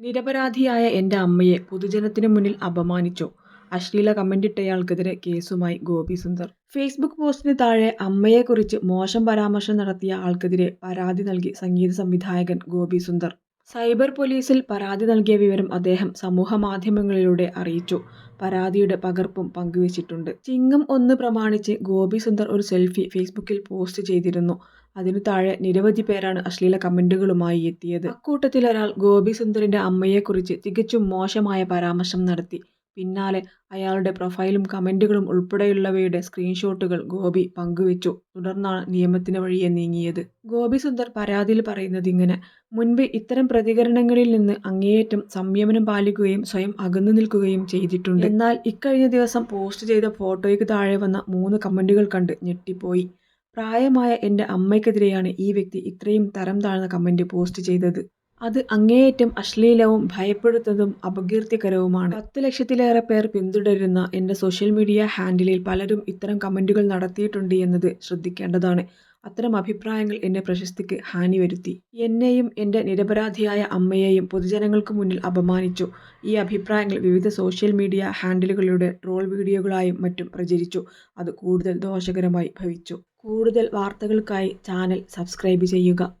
നിരപരാധിയായ എന്റെ അമ്മയെ പൊതുജനത്തിന് മുന്നിൽ അപമാനിച്ചു. അശ്ലീല കമന്റിട്ടയാൾക്കെതിരെ കേസുമായി ഗോപി സുന്ദർ. ഫേസ്ബുക്ക് പോസ്റ്റിന് താഴെ അമ്മയെക്കുറിച്ച് മോശം പരാമർശം നടത്തിയ ആൾക്കെതിരെ പരാതി നൽകി സംഗീത സംവിധായകൻ ഗോപി സുന്ദർ. സൈബർ പോലീസിൽ പരാതി നൽകിയ വിവരം അദ്ദേഹം സമൂഹ മാധ്യമങ്ങളിലൂടെ അറിയിച്ചു. പരാതിയുടെ പകർപ്പും പങ്കുവച്ചിട്ടുണ്ട്. ചിങ്ങം ഒന്ന് പ്രമാണിച്ച് ഗോപി സുന്ദർ ഒരു സെൽഫി ഫേസ്ബുക്കിൽ പോസ്റ്റ് ചെയ്തിരുന്നു. അതിനു താഴെ നിരവധി പേരാണ് അശ്ലീല കമന്റുകളുമായി എത്തിയത്. അക്കൂട്ടത്തിലൊരാൾ ഗോപി സുന്ദറിന്റെ അമ്മയെക്കുറിച്ച് തികച്ചും മോശമായ പരാമർശം നടത്തി. പിന്നാലെ അയാളുടെ പ്രൊഫൈലും കമന്റുകളും ഉൾപ്പെടെയുള്ളവയുടെ സ്ക്രീൻഷോട്ടുകൾ ഗോപി പങ്കുവച്ചു. തുടർന്നാണ് നിയമത്തിന് വഴിയെ നീങ്ങിയത്. ഗോപി സുന്ദർ പരാതിയിൽ പറയുന്നത് ഇങ്ങനെ മുൻപ് ഇത്തരം പ്രതികരണങ്ങളിൽ നിന്ന് അങ്ങേയറ്റം സംയമനം പാലിക്കുകയും സ്വയം അകന്നു നിൽക്കുകയും ചെയ്തിട്ടുണ്ട്. എന്നാൽ ഇക്കഴിഞ്ഞ ദിവസം പോസ്റ്റ് ചെയ്ത ഫോട്ടോയ്ക്ക് താഴെ വന്ന മൂന്ന് കമന്റുകൾ കണ്ട് ഞെട്ടിപ്പോയി. പ്രായമായ എന്റെ അമ്മയ്ക്കെതിരെയാണ് ഈ വ്യക്തി ഇത്രയും തരം താഴ്ന്ന കമന്റ് പോസ്റ്റ് ചെയ്തത്. അത് അങ്ങേയറ്റം അശ്ലീലവും ഭയപ്പെടുത്തുന്നതും അപകീർത്തികരവുമാണ്. പത്ത് ലക്ഷത്തിലേറെ പേർ പിന്തുടരുന്ന എന്റെ സോഷ്യൽ മീഡിയ ഹാൻഡിലിൽ പലരും ഇത്തരം കമന്റുകൾ നടത്തിയിട്ടുണ്ട് എന്നത് ശ്രദ്ധിക്കേണ്ടതാണ്. അത്തരം അഭിപ്രായങ്ങൾ എന്റെ പ്രശസ്തിക്ക് ഹാനി വരുത്തി. എന്നെയും എന്റെ നിരപരാധിയായ അമ്മയെയും പൊതുജനങ്ങൾക്ക് മുന്നിൽ അപമാനിച്ചു. ഈ അഭിപ്രായങ്ങൾ വിവിധ സോഷ്യൽ മീഡിയ ഹാൻഡിലുകളിലൂടെ ട്രോൾ വീഡിയോകളായും മറ്റും പ്രചരിച്ചു. അത് കൂടുതൽ ദോഷകരമായി ഭവിച്ചു. കൂടുതൽ വാർത്തകൾക്കായി ചാനൽ സബ്സ്ക്രൈബ് ചെയ്യുക.